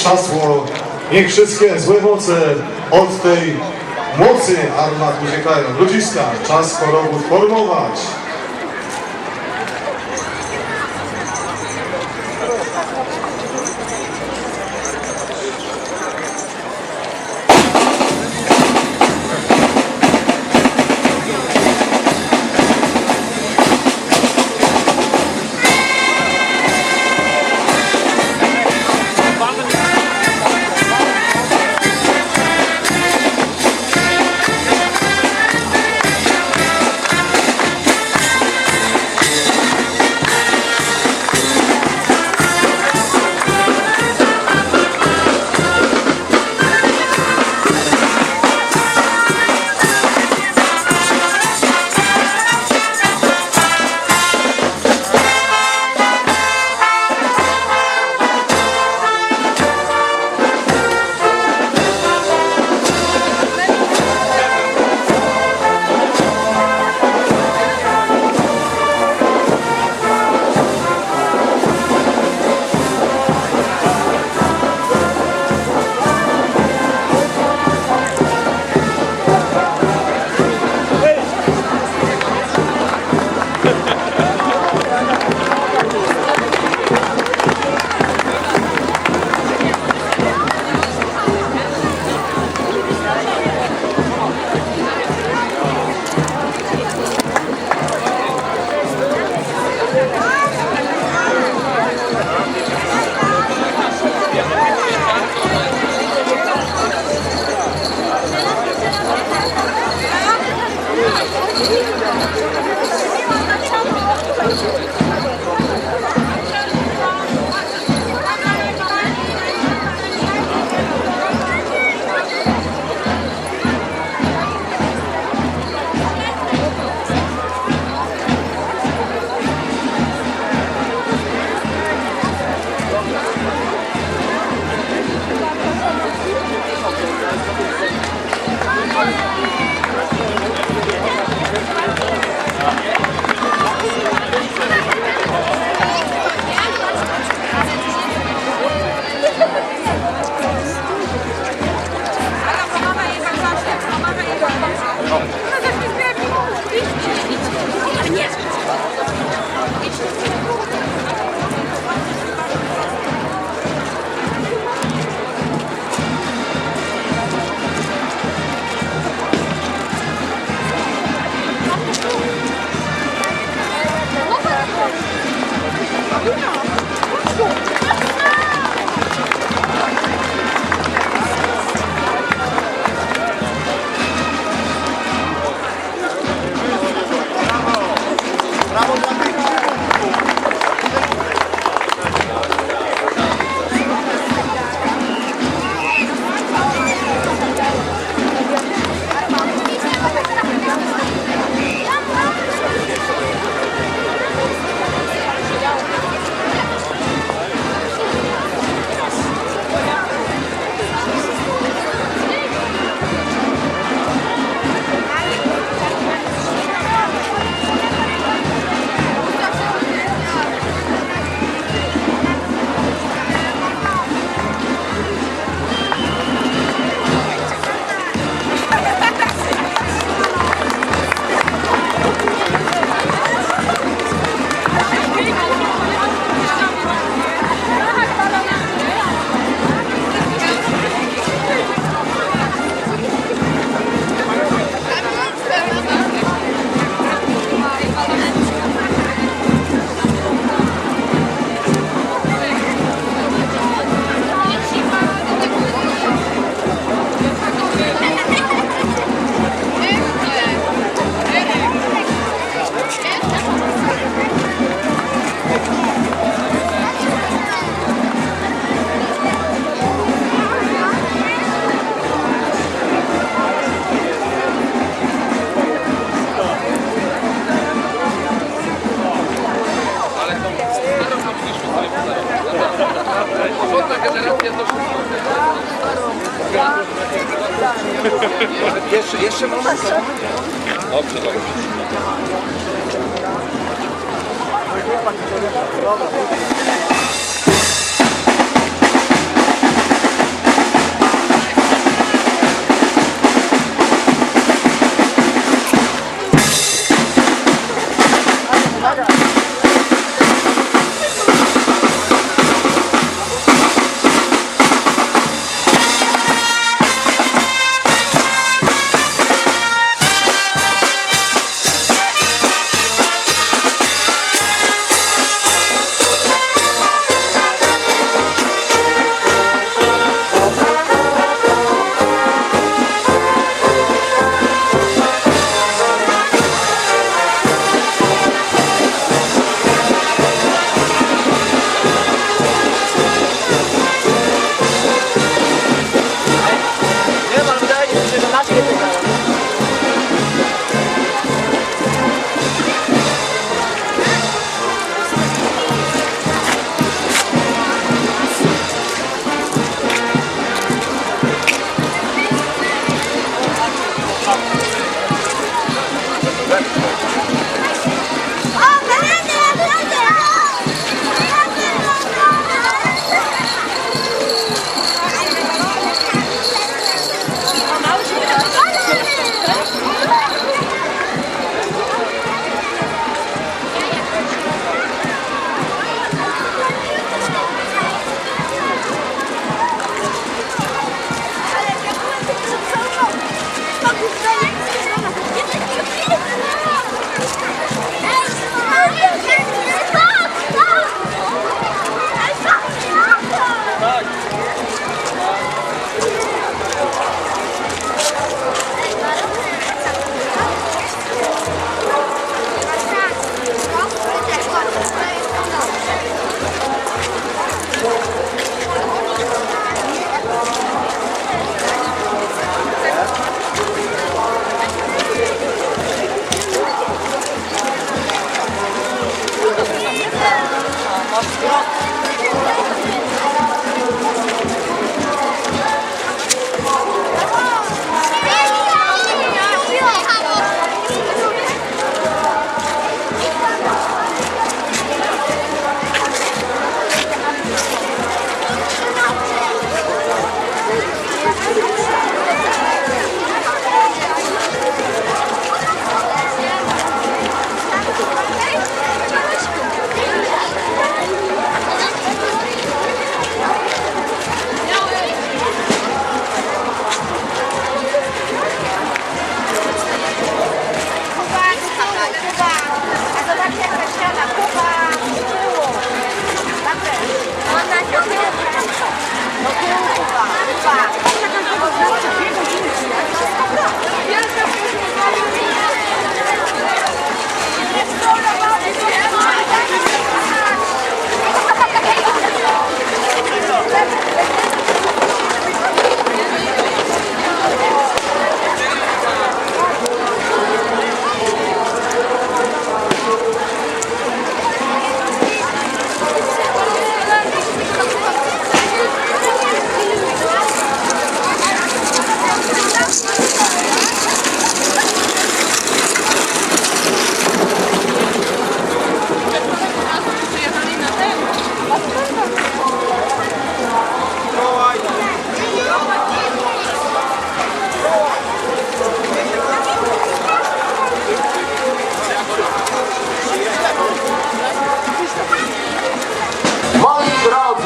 Trzasło. Niech wszystkie złe moce od tej mocy armat uciekają. Ludziska, czas chorobów formować. Jeszcze, よっ!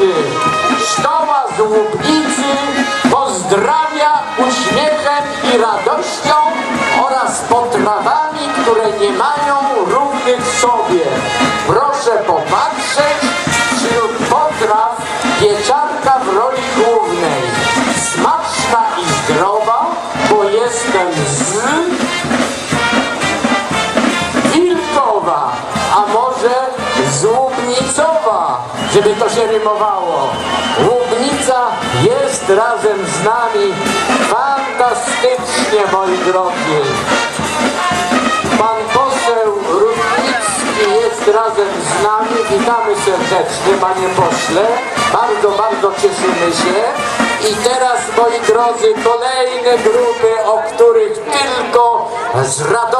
Drodzy, szkoła z Łubnicy pozdrawia uśmiechem i radością oraz potrawami, które nie mają równych sobie. Proszę popatrzeć, żeby to się rymowało. Łubnica jest razem z nami fantastycznie, moi drodzy. Pan poseł Rudnicki jest razem z nami. Witamy serdecznie, panie pośle. Bardzo, bardzo cieszymy się. I teraz, moi drodzy, kolejne grupy, o których tylko z radością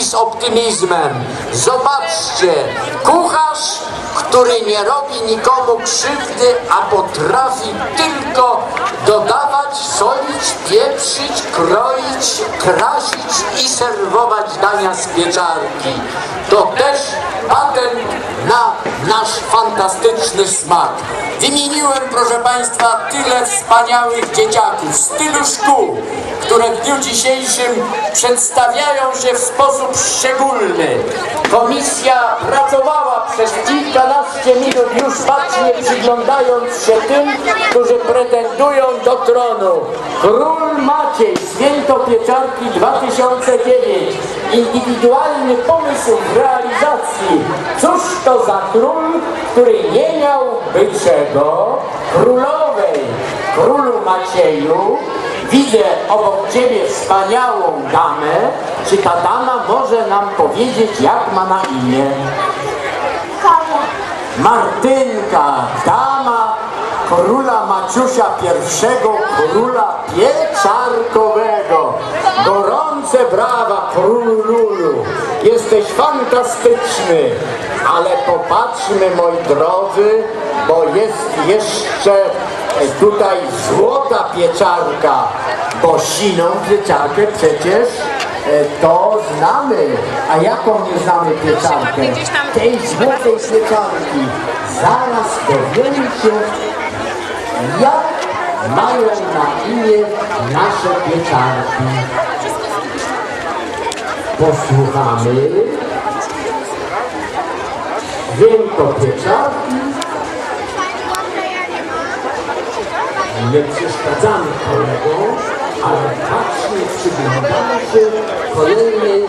i z optymizmem. Zobaczcie, kucharz, który nie robi nikomu krzywdy, a potrafi tylko dodawać, solić, pieprzyć, kroić, krasić i serwować dania z pieczarki. To też patent na nasz fantastyczny smak. Wymieniłem, proszę Państwa, tyle wspaniałych dzieciaków z tylu szkół, które w dniu dzisiejszym przedstawiają się w sposób szczególny. Komisja pracowała przez kilkanaście minut już bacznie przyglądając się tym, którzy pretendują do tronu. Król Maciej, Święto Pieczarki 2009. Indywidualny pomysł w realizacji. Cóż to za król, który nie miałby czego? Królowej, królu Macieju, widzę obok ciebie wspaniałą damę. Czy ta dama może nam powiedzieć, jak ma na imię? Martynka, dama króla Maciusia I, króla pieczarkowego. Gorące brawa królu Lulu. Jesteś fantastyczny, ale popatrzmy moi drodzy, bo jest jeszcze tutaj złota pieczarka, bo siną pieczarkę przecież e, to znamy. A jaką nie znamy pieczarkę? Tej złotej pieczarki. Zaraz dowiemy się, jak mają na imię nasze pieczarki. Posłuchamy. Wiem to pieczarki. Nie przeszkadzamy kolegom, ale bacznie przyglądamy się kolejnej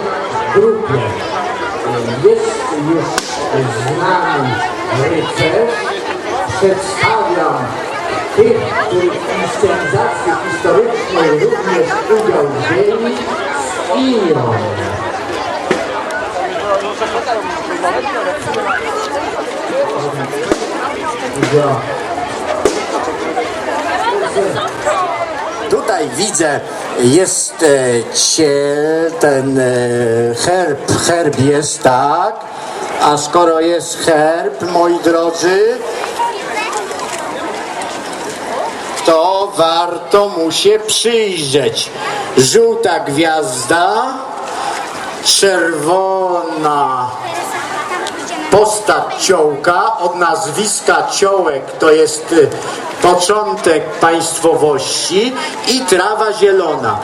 grupie. Jest już z nami rycerz. Przedstawiam tych, których inscenizacji historycznej również udział wzięli z imion. Ja. Tutaj widzę, jest e, ten e, herb, herb jest tak, a skoro jest herb, moi drodzy, to warto mu się przyjrzeć. Żółta gwiazda, czerwona postać ciołka od nazwiska ciołek to jest początek państwowości i trawa zielona.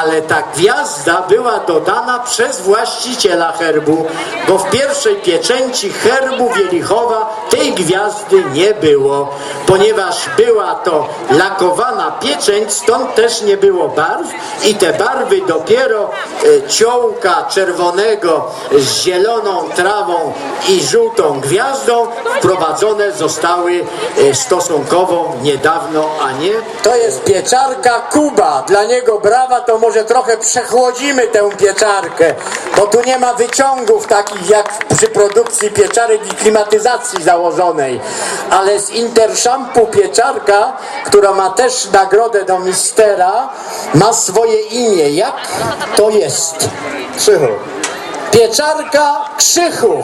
Ale ta gwiazda była dodana przez właściciela herbu, bo w pierwszej pieczęci herbu Wielichowa tej gwiazdy nie było, ponieważ była to lakowana pieczęć, stąd też nie było barw i te barwy dopiero e, ciołka czerwonego z zieloną trawą i żółtą gwiazdą wprowadzone zostały e, stosunkowo niedawno, a nie? To jest pieczarka Kuba. Dla niego brawa to może trochę przechłodzimy tę pieczarkę, bo tu nie ma wyciągów takich jak przy produkcji pieczarek i klimatyzacji założonej. Ale z Intershampu pieczarka, która ma też nagrodę do mistera, ma swoje imię. Jak to jest? Krzychu. Pieczarka Krzychu.